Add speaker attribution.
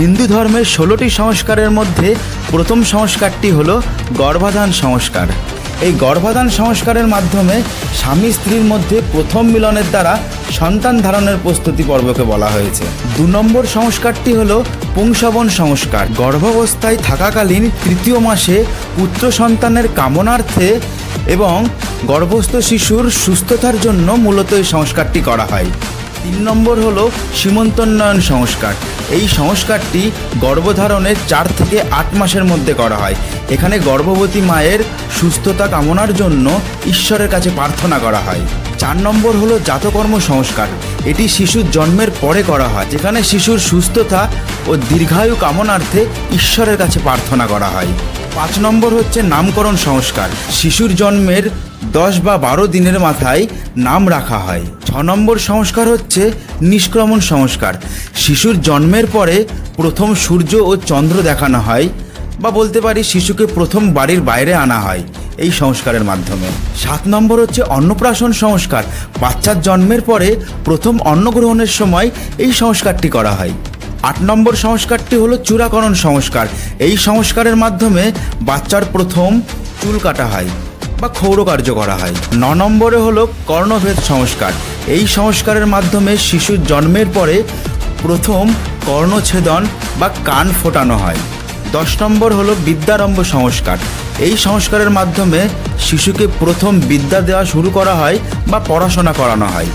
Speaker 1: হিন্দু ধর্মের ষোলোটি সংস্কারের মধ্যে প্রথম সংস্কারটি হলো গর্ভাধান সংস্কার। এই গর্ভাধান সংস্কারের মাধ্যমে স্বামী স্ত্রীর মধ্যে প্রথম মিলনের দ্বারা সন্তান ধারণের প্রস্তুতি পর্বকে বলা হয়েছে। দু নম্বর সংস্কারটি হলো পুংসবন সংস্কার। গর্ভাবস্থায় থাকাকালীন তৃতীয় মাসে পুত্র সন্তানের কামনার্থে এবং গর্ভস্থ শিশুর সুস্থতার জন্য মূলত এই সংস্কারটি করা হয়। তিন নম্বর হলো সীমন্তোন্নয়ন সংস্কার। এই সংস্কারটি গর্ভধারণের চার থেকে আট মাসের মধ্যে করা হয়। এখানে গর্ভবতী মায়ের সুস্থতা কামনার জন্য ঈশ্বরের কাছে প্রার্থনা করা হয়। চার নম্বর হলো জাতকর্ম সংস্কার। এটি শিশুর জন্মের পরে করা হয়, যেখানে শিশুর সুস্থতা ও দীর্ঘায়ু কামনার্থে ঈশ্বরের কাছে প্রার্থনা করা হয়। পাঁচ নম্বর হচ্ছে নামকরণ সংস্কার। শিশুর জন্মের দশ বা বারো দিনের মাথায় নাম রাখা হয়। ছ নম্বর সংস্কার হচ্ছে নিষ্ক্রমণ সংস্কার। শিশুর জন্মের পরে প্রথম সূর্য ও চন্দ্র দেখানো হয় বা বলতে পারি শিশুকে প্রথম বাড়ির বাইরে আনা হয় এই সংস্কারের মাধ্যমে। সাত নম্বর হচ্ছে অন্নপ্রাশন সংস্কার। বাচ্চার জন্মের পরে প্রথম অন্নগ্রহণের সময় এই সংস্কারটি করা হয়। আট নম্বর সংস্কারটি হলো চূড়াকরণ সংস্কার। এই সংস্কারের মাধ্যমে বাচ্চার প্রথম চুল কাটা হয় বা ক্ষৌর কার্য করা হয়। ন নম্বরে হলো কর্ণভেদ সংস্কার। এই সংস্কারের মাধ্যমে শিশুর জন্মের পরে প্রথম কর্ণছেদন বা কান ফোটানো হয়। দশ নম্বর হলো বিদ্যারম্ভ সংস্কার। এই সংস্কারের মাধ্যমে শিশুকে প্রথম বিদ্যা দেওয়া শুরু করা হয় বা পড়াশোনা করানো হয়।